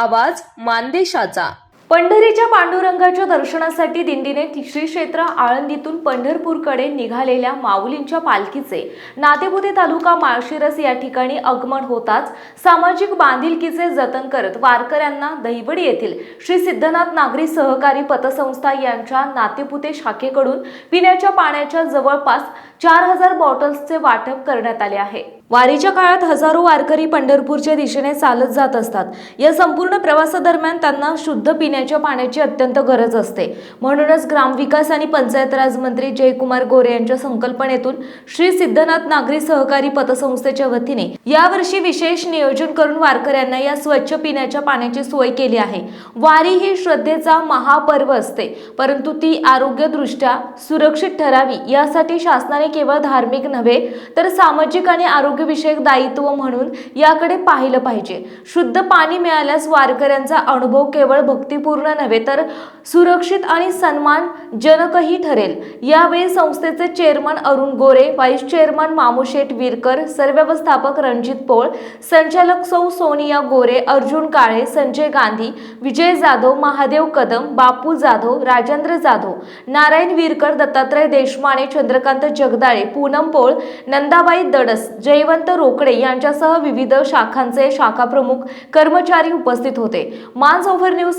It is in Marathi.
आवाज मानदेशाचा. पंढरीच्या पांडुरंगाच्या दर्शनासाठी दिंडीने श्री क्षेत्र आळंदीतून पंढरपूरकडे निघालेल्या माऊलींच्या पालखीचे नातेपुते तालुका माळशिरस या ठिकाणी आगमन होताच सामाजिक बांधिलकीचे जतन करत वारकऱ्यांना दहिवडी येथील श्री सिद्धनाथ नागरी सहकारी पतसंस्था यांच्या नातेपुते शाखेकडून पिण्याच्या पाण्याच्या जवळपास चार हजार बॉटल्सचे वाटप करण्यात आले आहे. वारीच्या काळात हजारो वारकरी पंढरपूरच्या दिशेने चालत जात असतात. या संपूर्ण प्रवासादरम्यान त्यांना शुद्ध पिण्या पिण्याच्या पाण्याची अत्यंत गरज असते. म्हणूनच ग्रामविकास आणि पंचायत राज मंत्री जयकुमार गोरे यांच्या संकल्पनेतून श्री सिद्धनाथ नागरी सहकारी पतसंस्थेच्या वतीने यावर्षी विशेष नियोजन करून वारकऱ्यांना या स्वच्छ पिण्याच्या पाण्याची सोय केली आहे. वारी ही श्रद्धेचा महापर्व असते. परंतु ती आरोग्यदृष्ट्या सुरक्षित ठरावी यासाठी शासनाने केवळ धार्मिक नव्हे तर सामाजिक आणि आरोग्यविषयक दायित्व म्हणून याकडे पाहिलं पाहिजे. शुद्ध पाणी मिळाल्यास वारकऱ्यांचा अनुभव केवळ भक्तीपूर्ण नव्हे तर सुरक्षित आणि सन्मानजनकही ठरेल. यावेळी संस्थेचे chairman Arun Gore vice chairman Mamusheth Virkar सरव्यवस्थापक Ranjit Pol संचालक सौ सोनिया गोरे अर्जुन काळे संजय गांधी विजय जाधव महादेव कदम बापू जाधव राजेंद्र जाधव नारायण विरकर दत्तात्रय देशमाने चंद्रकांत जगदाळे पूनम पोळ नंदाबाई दडस जयवंत रोकडे यांच्यासह विविध शाखांचे शाखा प्रमुख कर्मचारी उपस्थित होते. मान्स ओव्हर न्यूज